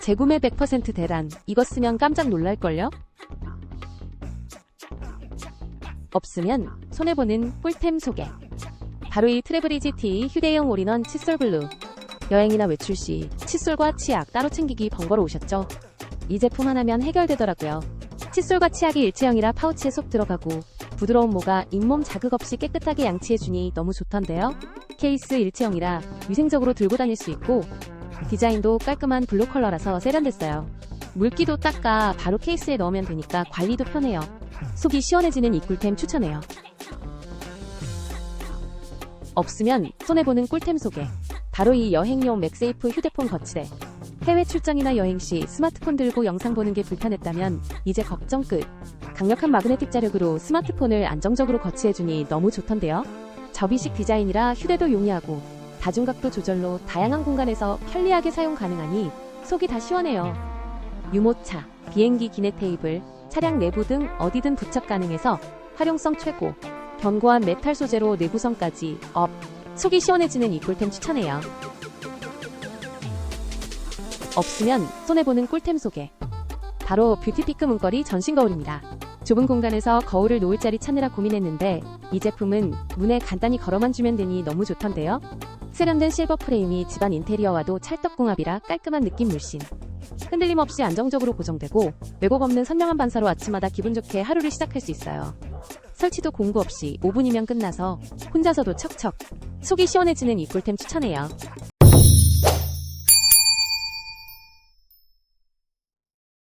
재구매 100% 대란. 이거 쓰면 깜짝 놀랄걸요? 없으면 손해보는 꿀템 소개. 바로 이 트래블이지 T 휴대용 올인원 칫솔 블루. 여행이나 외출 시 칫솔과 치약 따로 챙기기 번거로우셨죠? 이 제품 하나면 해결되더라고요. 칫솔과 치약이 일체형이라 파우치에 쏙 들어가고 부드러운 모가 잇몸 자극 없이 깨끗하게 양치해주니 너무 좋던데요? 케이스 일체형이라 위생적으로 들고 다닐 수 있고 디자인도 깔끔한 블루 컬러라서 세련됐어요. 물기도 닦아 바로 케이스에 넣으면 되니까 관리도 편해요. 속이 시원해지는 이 꿀템 추천해요. 없으면 손해보는 꿀템 소개. 바로 이 여행용 맥세이프 휴대폰 거치대. 해외 출장이나 여행 시 스마트폰 들고 영상 보는 게 불편했다면 이제 걱정 끝. 강력한 마그네틱 자력으로 스마트폰을 안정적으로 거치해주니 너무 좋던데요. 접이식 디자인이라 휴대도 용이하고 다중각도 조절로 다양한 공간에서 편리하게 사용 가능하니 속이 다 시원해요. 유모차, 비행기 기내 테이블, 차량 내부 등 어디든 부착 가능해서 활용성 최고. 견고한 메탈 소재로 내구성까지 업. 속이 시원해지는 이 꿀템 추천해요. 없으면 손해보는 꿀템 소개. 바로 뷰티피크 문거리 전신 거울입니다. 좁은 공간에서 거울을 놓을 자리 찾느라 고민했는데 이 제품은 문에 간단히 걸어만 주면 되니 너무 좋던데요. 세련된 실버 프레임이 집안 인테리어와도 찰떡궁합이라 깔끔한 느낌 물씬. 흔들림 없이 안정적으로 고정되고 왜곡 없는 선명한 반사로 아침마다 기분 좋게 하루를 시작할 수 있어요. 설치도 공구 없이 5분이면 끝나서 혼자서도 척척 속이 시원해지는 이 꿀템 추천해요.